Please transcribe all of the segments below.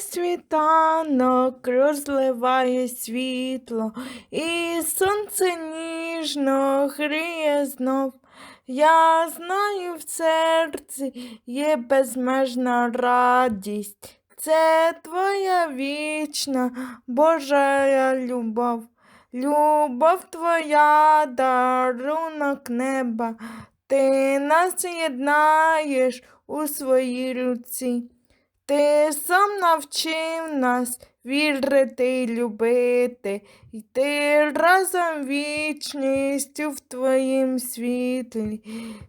світанок розливає світло, і сонце ніжно гріє знов. Я знаю, в серці є безмежна радість. Це твоя вічна Божа любов. Любов твоя, дарунок неба, ти нас єднаєш у своїй руці. Ти сам навчив нас вірити й любити, йти разом вічністю в твоїм світлі.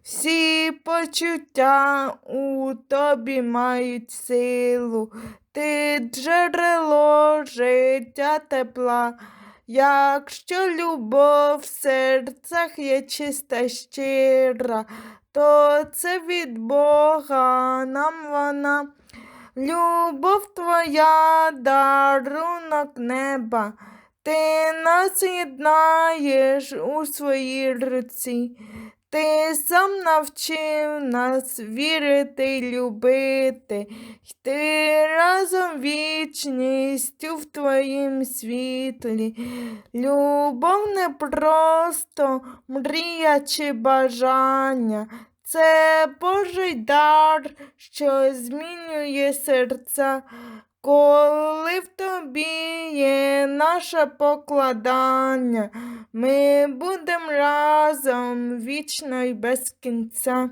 Всі почуття у тобі мають силу, ти джерело життя тепла. Якщо любов в серцях є чиста щира, то це від Бога нам вона. Любов твоя, дарунок неба, ти нас єднаєш у своїй руці. Ти сам навчив нас вірити й любити, йти разом вічністю в твоїм світлі. Любов не просто мрія чи бажання, це Божий дар, що змінює серця. Коли в тобі є наше покладання, ми будемо разом вічно й без кінця.